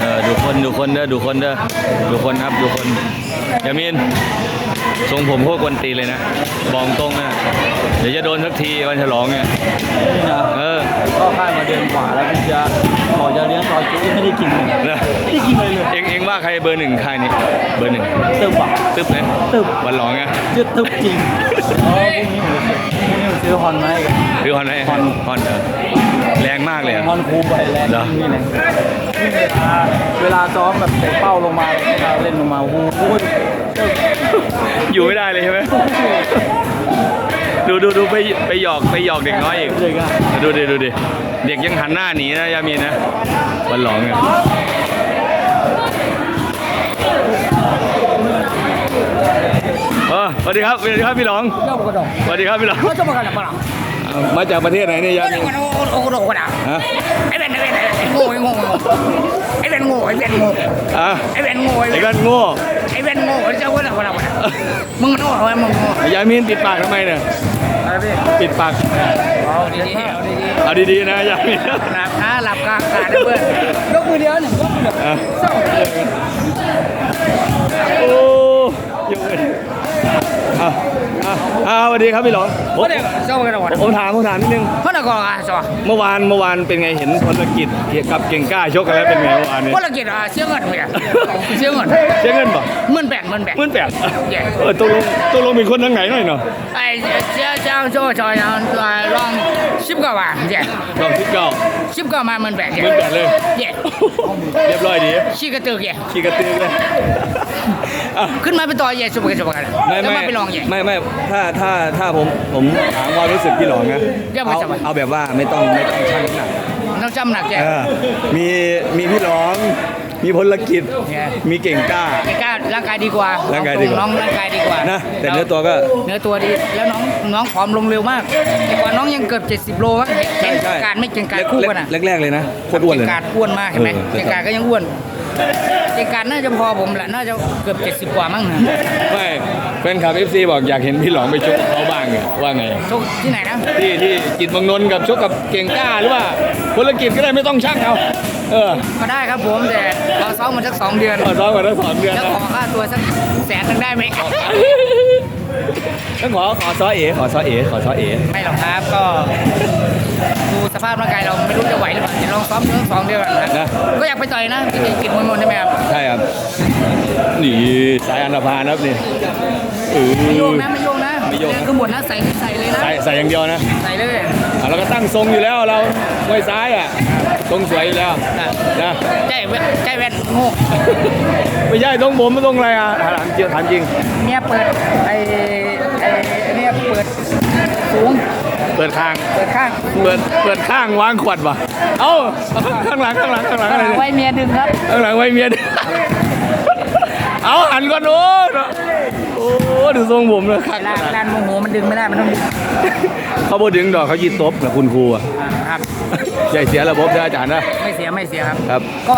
เออดูคนดูคนเด้อดูคนเด้อดูคนครับดูคนยามินทรงผมพวกกวนตีนเลยนะบอกตรงนะเดี๋ยวจะโดนสักทีวันฉลองเนี่ยนี่นะเออก็ค่ายมาเดือนกว่าแล้วพี่จะขอจะเลี้ยงตอนจุไม่ได้กินเลยนะไม่ได้กินเลยเลยเอ็งเอ็งว่าใครเบอร์หนึ่งค่ายนี้เบอร์หนึ่งตึบอะตึ๊บเลยตึบวันหลองไงชื่อตึบจริงเออพรุ่งนี้ผมจะพรุ่งนี้ผมซื้อฮอนมาให้กันคือฮอนไหนฮอนฮอนเออแรงมากเลยอะฮอนคูไปแรงเหรอนี่เลยนี่เวลา เวลาซ้อมแบบเตะเป้าลงมาเวลาเล่นลงมาโอ้โหตึบอยู่ไม่ได้เลยใช่ไหมดูดูดูไปไปหยอกไปหยอกเด็กน้อยอีกเลยอะดูดิดูดิเด็กยังหันหน้าหนีนะยามีนะวันหลองเนี่ยเออสวัสดีครับสวัสดีครับพี่หลองเจ้ากระดองสวัสดีครับพี่หลองเขาจะมากันอะไรบ้างเอา มาจากประเทศไหนเนี่ยยาเจ้ามีกระดอโอ้กระดองกระดองฮะไอ้เบนไอ้เบนไอ้โง่ไอ้โง่ไอ้เบนโง่ไอ้เบนโง่อะไอ้เบนโง่ไอ้ไอ้เบกันโง่ไอ้เบนโง่เจ้ากระดองกระดองมึงโง่ไอ้มึงโง่ยามีนปิดปากทำไมเนี่ยอะไรพี่ปิดปากเอาดีๆเอาดีเอาดีๆนะยามีนหลับขาหลับกลางกาเพื่อนยกมือเดียวหนึ่งยกมือเดียวอะเศร้าเลย โอ้ยกเลยอะ อะอะสวัสดีครับพี่หลองผมเขาเรียกเจ้ากระดองผมถามผมถามนิดนึงเขาเรียกว่าสวะเมื่อวานเมื่อวานเป็นไงเห็นพลกิจเกี่ยวกับเก่งกล้าชกกันแล้วเป็นไงเมื่อวานนี้คนละเกียรติเสียเงินเพื่อนเสียเงินเสียเงินป่ะหมื่นแปดหมื่นแปดหมื่นแปดแย่เออตกลงตกลงเป็นคนทางไหนหน่อยเนาะไอ้เจ้าเจ้าโจ้จอยนะลองสิบกว่าบาทแย่ลองที่เก้า สิบกว่ามาหมื่นแปดแย่หมื่นแปดเลยแย่เรียบร้อยดีชี้กระตือแย่ขี่กระตือเลยอะขึ้นมาเป็นต่อแย่สุบกันสุบกันไม่แล้วไม่มาไปลองแย่ไม่ไม่ถ้าถ้าถ้าผมผมถามความรู้สึกพี่หลองนะเรียกว่าเอาจะมาเอาแบบว่าไม่ต้องไม่ต้องชั่งน้ำหนักต้องจำหนักแย่เออมีมีพี่หลอง มีพลกิจแย่มีเก่งกล้า ไอ้ก้าร่างกายดีกว่าร่างกายดีกว่า น้องร่างกายดีกว่านะแต่เนื้อตัวก็ เนื้อตัวดีแล้วน้องน้องผอมลงเร็วมาก แต่ก่อนน้องยังเกือบ 70 โลมั้งเก่งการไม่เก่งการคู่กันอะแรกแรกๆเลยนะโคตรอ้วนเลยเก่งนะ การอ้วนมากเห็นไหมเออเก่งการก็ยังอ้วนเก่งการน่าจะพอผมแหละน่าจะเกือบ70กว่ามั้งนะไม่แฟนคลับ FC บอกอยากเห็นพี่หลองไปชกกับเขาบ้างเนี่ยว่าไง ชกที่ไหนนะที่ที่จิตรเมังนนท์กับชกกับเก่งกล้าหรือว่าพลกิจก็ได้ไม่ต้องช่างเอา เออก็ได้ครับผมแต่เราซ้อมมาสักสองเดือนขอซ้อมกันทั้งสองเดือนแล้วนะขอค่าตัวสักแสนหนึงได้ไหมต้องขอขอซอเอขอซอเอขอซอเอไม่หรอกครับก็ดูสภาพร่างกายเราไม่รู้จะไหวหรือเปล่าเดี๋ยวลองซ้อมเรื่องสองเดือนก่อนนะก็อยากไปต่อยนะพี่กิจมวยมนใช่ไหมครับใช่ครับนี่สายอันธพาลครับนี่เออไม่โยกนะไม่โยกนะไม่โยกนะคือหมดนะใส่ใส่เลยนะใส่ใส่อย่างเดียวนะ ใส่เลย อะเราก็ตั้งทรงอยู่แล้วเรา ไว้ซ้ายอะทรงสวยอยู่แล้วนะใจแว่นใจแว่นโง่ไม่ใช่ทรงผมไม่ทรงอะไรอะถามจริงถามจริงเมียเปิดไอ้ไอ้เนี่ยเปิดสูงเปิดข้าง เปิดข้าง เปิด เปิดข้างวางขวดว่ะ เอ้า ข้างหลัง ข้างหลัง ข้างหลังอะไรเนี่ยไว้เมียดึงครับ ข้างหลังไว้เมียดิเอาหันก่อนโอ้โอ้ดู ทรงผมเลยข้างด้านด้านโมโหมันดึงไม่ได้มันต้องดึงเขาบอกดึงดอกเขาจีตบกับคุณครูอะอ่าครับใหญ่เสียระบบนะอาจารย์นะไม่เสียไม่เสียครับครับ ก็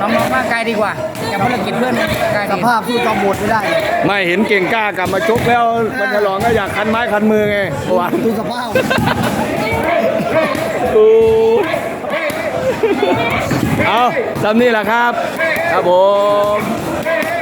น้องๆร่างกายดีกว่าอย่าภารกิจเพื่อนร่างกายสดีภาพสู้จอมบดไม่ได้ ไม่เห็นเก่งกล้ากลับมาชกแล้วมันฉลองก็อยากคันไม้คันมือไงเมื่อวานดูสภาพโอ้เอาทำนี่แหละครับ ครับผม